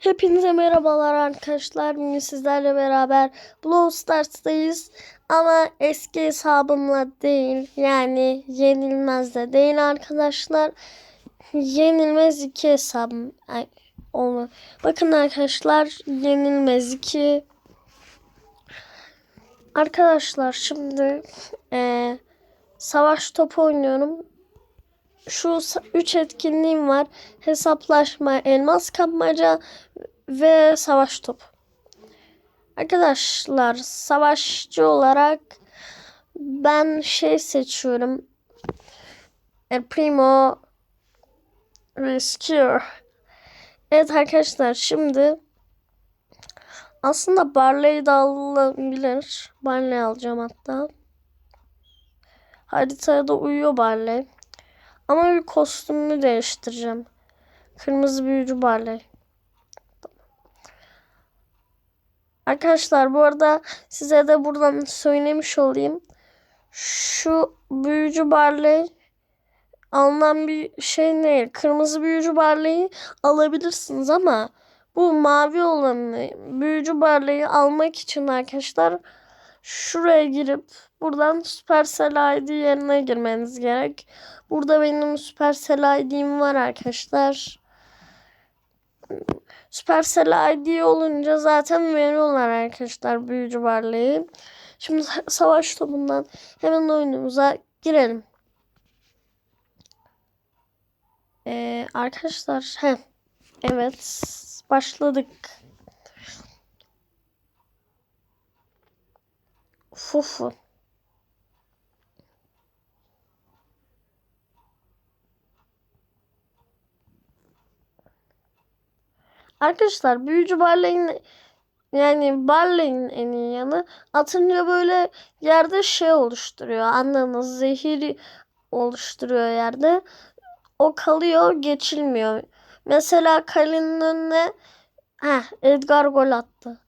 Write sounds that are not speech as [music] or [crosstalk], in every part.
Hepinize merhabalar arkadaşlar. Bugün sizlerle beraber Brawl Stars'tayız. Ama eski hesabımla değil. Yani yenilmez de değil arkadaşlar. Yenilmez 2 hesabım. Ay. Bakın arkadaşlar yenilmez 2. Arkadaşlar şimdi eee, savaş topu oynuyorum şu 3 etkinliğim var. Hesaplaşma, elmas kapmaca ve savaş topu. Arkadaşlar savaşçı olarak ben şey seçiyorum. El Primo Rescue. Evet arkadaşlar şimdi aslında Barley de alınabilir. Barley alacağım hatta. Haritaya da uyuyor Barley. Ama bir kostümümü değiştireceğim. Kırmızı büyücü Barley. Arkadaşlar bu arada size de buradan söylemiş olayım. Şu büyücü Barley alınan bir şey değil. Kırmızı büyücü Barley'i alabilirsiniz ama bu mavi olanı büyücü Barley'i almak için arkadaşlar şuraya girip buradan Supercell ID yerine girmeniz gerek. Burada benim Supercell ID'm var arkadaşlar. Supercell ID olunca zaten veriyorlar arkadaşlar büyücü varlığı. Şimdi savaş topundan hemen oyunumuza girelim. Ee, arkadaşlar he, evet başladık. Fufu. Arkadaşlar büyücü Barley'in yani Barley'in en iyi yanı atınca böyle yerde şey oluşturuyor. Anladınız zehiri oluşturuyor yerde. O kalıyor geçilmiyor. Mesela kalenin önüne heh, Edgar gol attı.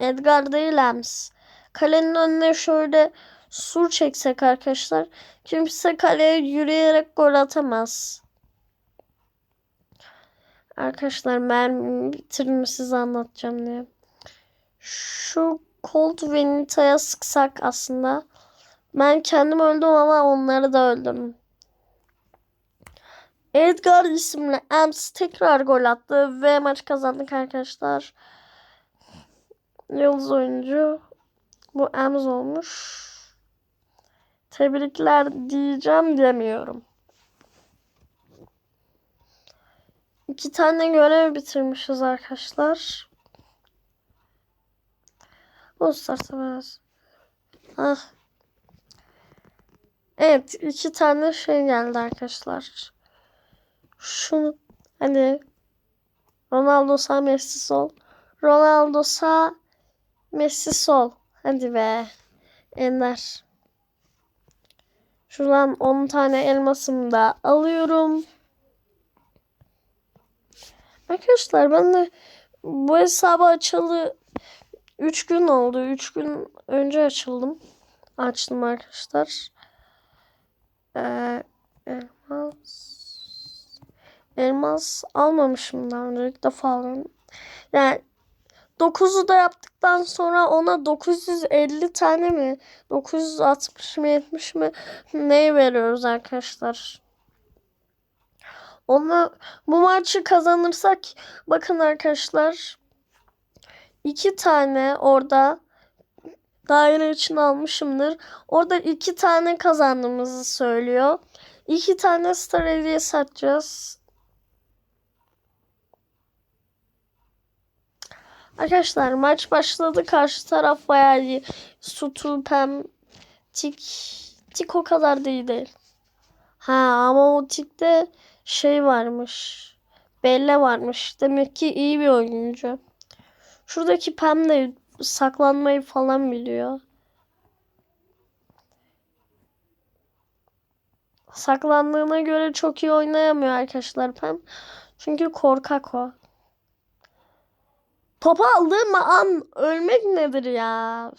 Edgar değil Ems. Kalenin önüne şöyle sur çeksek arkadaşlar kimse kaleye yürüyerek gol atamaz. Arkadaşlar mermi bitirimi size anlatacağım diye. Şu Colt ve Nita'ya sıksak aslında. Ben kendim öldüm ama onları da öldürdüm. Edgar isimli Ems tekrar gol attı ve maç kazandık arkadaşlar. Yıldız oyuncu bu Ems olmuş. Tebrikler diyeceğim demiyorum. İki tane görev bitirmişiz arkadaşlar. Uluslararası biraz. Ah. Evet iki tane şey geldi arkadaşlar. Şunu hani Ronaldo sağ Messi sol. Ronaldo sağ Messi sol. Hadi be. Ender. Şuradan 10 tane elmasımı da alıyorum. Arkadaşlar ben de bu hesabı açalı 3 gün oldu. 3 gün önce açıldım. Açtım arkadaşlar. Ee, elmas. Elmas almamışım daha önce. İlk defa alıyorum. Yani 9'u da yaptıktan sonra ona 950 tane mi 960 mı 70 mi ne veriyoruz arkadaşlar. Onu bu maçı kazanırsak bakın arkadaşlar iki tane orada daire için almışımdır. Orada iki tane kazandığımızı söylüyor. İki tane star hediye satacağız. Arkadaşlar maç başladı. Karşı taraf bayağı iyi. Sutu, Pem, Tik. Tik o kadar da iyi değil. Ha ama o Tik'te şey varmış. Belle varmış. Demek ki iyi bir oyuncu. Şuradaki Pem de saklanmayı falan biliyor. Saklandığına göre çok iyi oynayamıyor arkadaşlar Pem. Çünkü korkak o. Topu aldığım an ölmek nedir ya?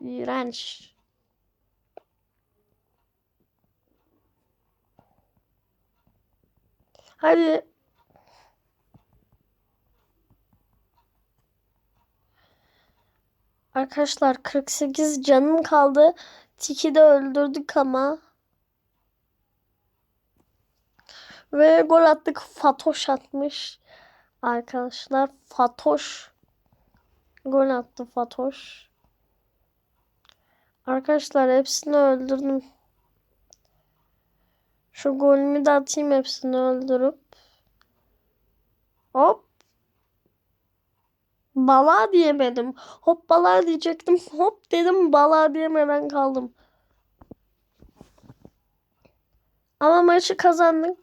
İğrenç. Hadi. Arkadaşlar 48 canım kaldı. Tiki de öldürdük ama. Ve gol attık. Fatoş atmış. Arkadaşlar Fatoş. Gol attı Fatoş. Arkadaşlar hepsini öldürdüm. Şu golümü de atayım hepsini öldürüp. Hop. Bala diyemedim. Hop bala diyecektim. [laughs] Hop dedim bala diyemeden kaldım. Ama maçı kazandık.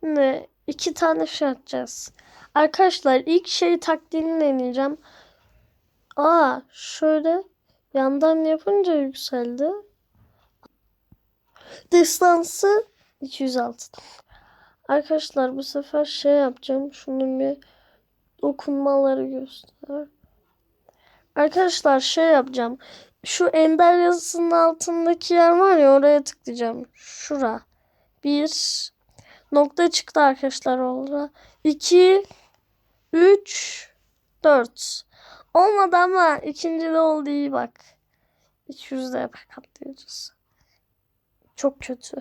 Şimdi iki tane şey atacağız. Arkadaşlar ilk şey taktiğini deneyeceğim. Aa şöyle yandan yapınca yükseldi. Distansı 206. Arkadaşlar bu sefer şey yapacağım. Şunun bir dokunmaları göster. Arkadaşlar şey yapacağım. Şu ender yazısının altındaki yer var ya oraya tıklayacağım. Şura. Bir nokta çıktı arkadaşlar orada. İki, üç, dört. Olmadı ama ikinci de oldu iyi bak. 200 de katlayacağız. Çok kötü.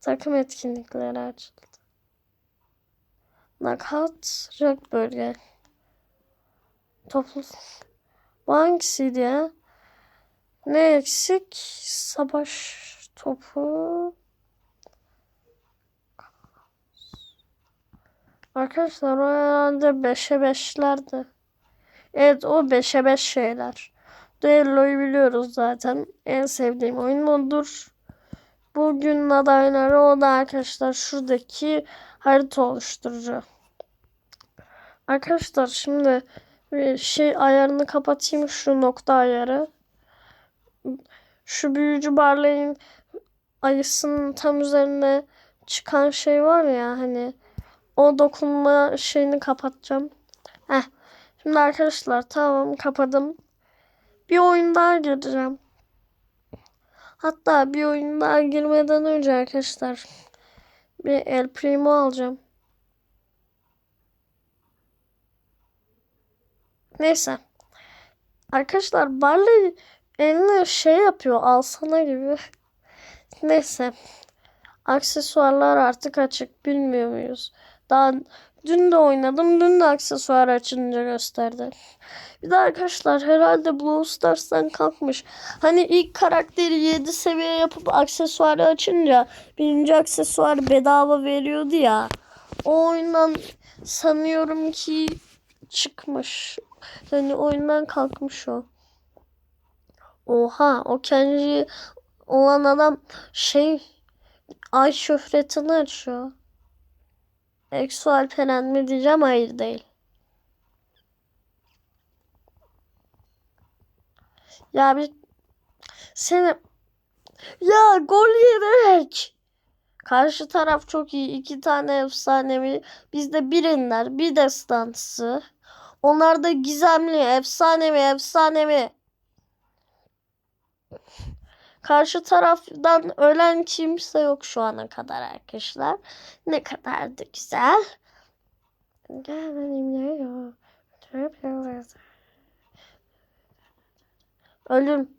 Takım etkinlikleri açıldı. Nakat rak bölge. Toplu. Bu hangisiydi? Ne eksik? Savaş topu. Arkadaşlar o herhalde 5'e 5'lerdi. Evet o 5'e 5 şeyler. Duello'yu biliyoruz zaten. En sevdiğim oyun odur. Bugün adayları o da arkadaşlar şuradaki harita oluşturucu. Arkadaşlar şimdi şey ayarını kapatayım şu nokta ayarı. Şu büyücü barlayın ayısının tam üzerine çıkan şey var ya hani o dokunma şeyini kapatacağım. Heh. Şimdi arkadaşlar tamam kapadım. Bir oyun daha gireceğim. Hatta bir oyun girmeden önce arkadaşlar bir El Primo alacağım. Neyse. Arkadaşlar Barley eline şey yapıyor alsana gibi. Neyse. Aksesuarlar artık açık bilmiyor muyuz? Daha dün de oynadım. Dün de aksesuar açınca gösterdi. Bir de arkadaşlar herhalde Blue Stars'tan kalkmış. Hani ilk karakteri 7 seviye yapıp aksesuarı açınca birinci aksesuar bedava veriyordu ya. O oyundan sanıyorum ki çıkmış. Yani oyundan kalkmış o. Oha o Kenji olan adam şey ay şöhretini açıyor. Exo Alperen mi diyeceğim hayır değil. Ya bir seni ya gol yedik. Karşı taraf çok iyi. iki tane efsanevi. Bizde bir ender, bir destansı. Onlar da gizemli, efsanevi, efsanevi. Karşı taraftan ölen kimse yok şu ana kadar arkadaşlar. Ne kadar da güzel. Ölüm.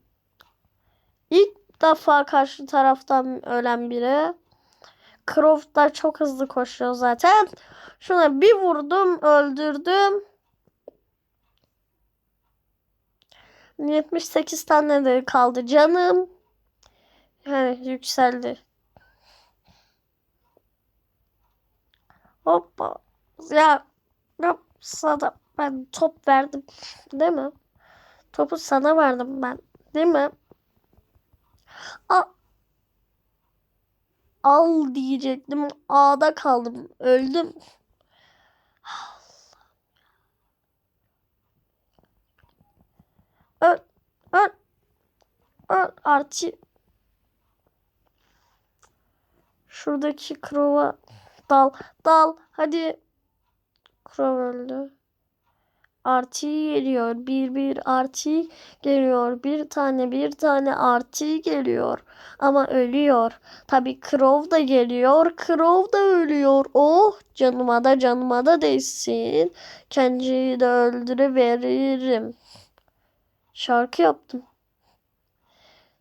İlk defa karşı taraftan ölen biri. Croft da çok hızlı koşuyor zaten. Şuna bir vurdum, öldürdüm. 78 tane de kaldı canım. Yani yükseldi. Hoppa. Ya, ya sana ben top verdim. Değil mi? Topu sana verdim ben. Değil mi? Al, al diyecektim. A'da kaldım. Öldüm. Öl, öl, öl. Artı Şuradaki krova dal. Dal. Hadi. Krov öldü. Artı geliyor. Bir bir artı geliyor. Bir tane bir tane artı geliyor. Ama ölüyor. Tabi Krov da geliyor. Krov da ölüyor. Oh canıma da canıma da değsin. Kendiyi de öldürüveririm. Şarkı yaptım.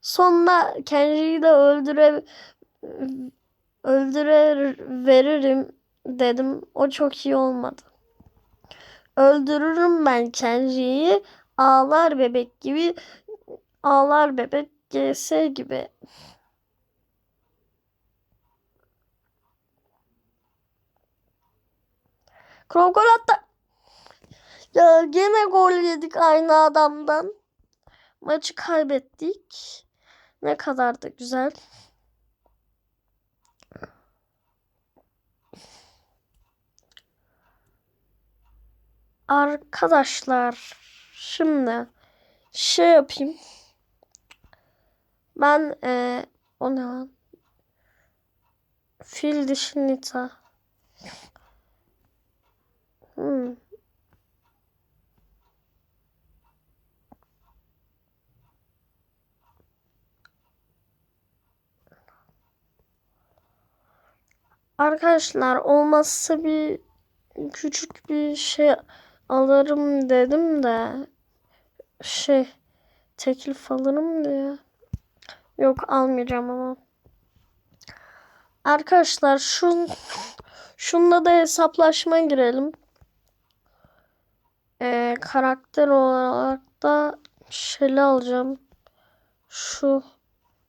Sonra Kenji'yi de öldüre öldüre veririm dedim. O çok iyi olmadı. Öldürürüm ben Kenji'yi. Ağlar bebek gibi. Ağlar bebek GS gibi. Krom gol. Ya gene gol yedik aynı adamdan. Maçı kaybettik. Ne kadar da güzel. Arkadaşlar şimdi şey yapayım. Ben eee o ne lan? Fil dişi Nita. Hmm. Arkadaşlar olmazsa bir küçük bir şey alırım dedim de şey teklif alırım diye. Yok almayacağım ama. Arkadaşlar şu şunda da hesaplaşma girelim. Ee, karakter olarak da şeyle alacağım. Şu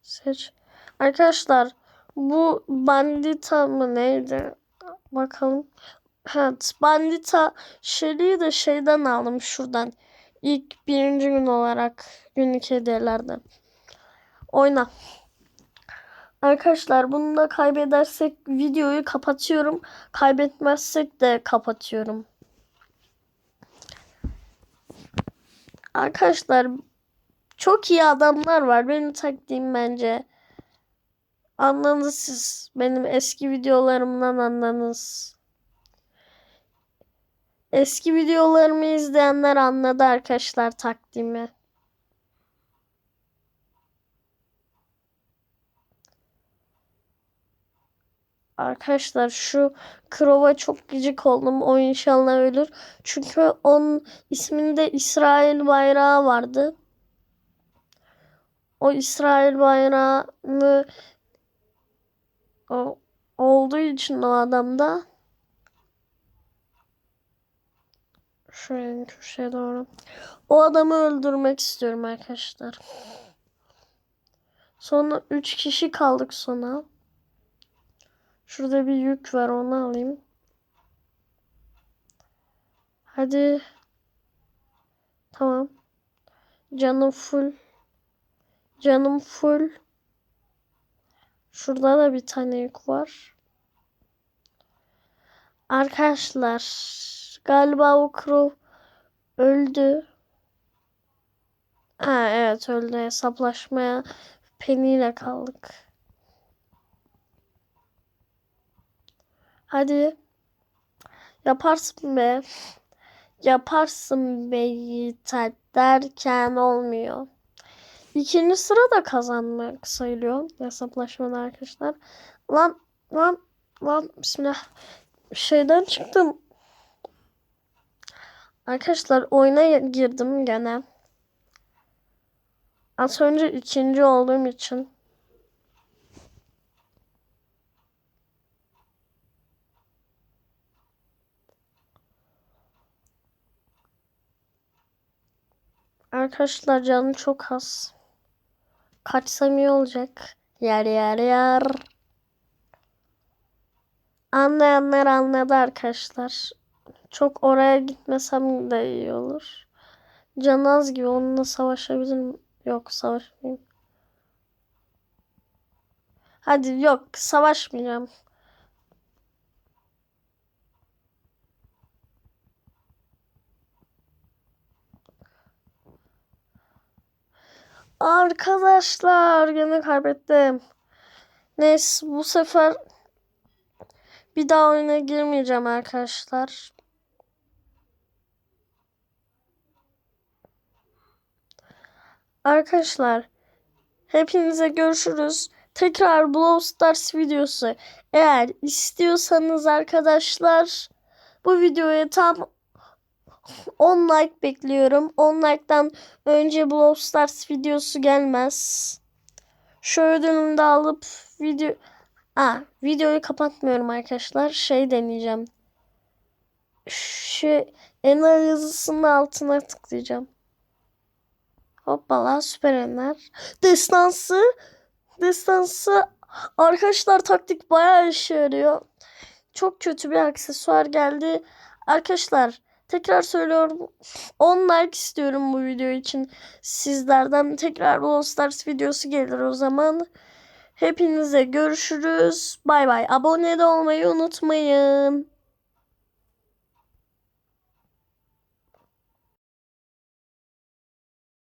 seç. Arkadaşlar bu bandita mı neydi? Bakalım. Evet bandita şeyi de şeyden aldım şuradan. İlk birinci gün olarak günlük hediyelerden. Oyna. Arkadaşlar bunu da kaybedersek videoyu kapatıyorum. Kaybetmezsek de kapatıyorum. Arkadaşlar çok iyi adamlar var. Benim taktiğim bence. Anladınız siz. Benim eski videolarımdan anladınız. Eski videolarımı izleyenler anladı arkadaşlar taktiğimi. Arkadaşlar şu Krova çok gıcık oldum. O inşallah ölür. Çünkü onun isminde İsrail bayrağı vardı. O İsrail bayrağını o, olduğu için o adamda şuraya köşeye doğru. O adamı öldürmek istiyorum arkadaşlar. Sonra 3 kişi kaldık sona. Şurada bir yük var onu alayım. Hadi. Tamam. Canım full. Canım full. Şurada da bir tane yük var. Arkadaşlar galiba o crow öldü. Ha evet öldü. Hesaplaşmaya Penny ile kaldık. Hadi. Yaparsın be. Yaparsın be Yiğiter derken olmuyor. İkinci sıra da kazanmak sayılıyor hesaplaşmada arkadaşlar. Lan lan lan bismillah. Şeyden çıktım. Arkadaşlar oyuna girdim gene. Az önce ikinci olduğum için. Arkadaşlar canım çok az. Kaçsam iyi olacak. Yer yer yer. Anlayanlar anladı arkadaşlar. Çok oraya gitmesem de iyi olur. Can az gibi onunla savaşabilirim. Yok savaşmayayım. Hadi yok savaşmayacağım. Arkadaşlar gene kaybettim. Neyse bu sefer bir daha oyuna girmeyeceğim arkadaşlar. Arkadaşlar hepinize görüşürüz. Tekrar Brawl Stars videosu eğer istiyorsanız arkadaşlar bu videoya tam 10 like bekliyorum. 10 like'tan önce Brawl Stars videosu gelmez. Şu ödülümü de alıp video... Aa, videoyu kapatmıyorum arkadaşlar. Şey deneyeceğim. Şu Ener yazısının altına tıklayacağım. Hoppala süper Ener. Destansı. Destansı. Arkadaşlar taktik bayağı işe yarıyor. Çok kötü bir aksesuar geldi. Arkadaşlar tekrar söylüyorum. 10 like istiyorum bu video için. Sizlerden tekrar Brawl Stars videosu gelir o zaman. Hepinize görüşürüz. Bay bay. Abone de olmayı unutmayın.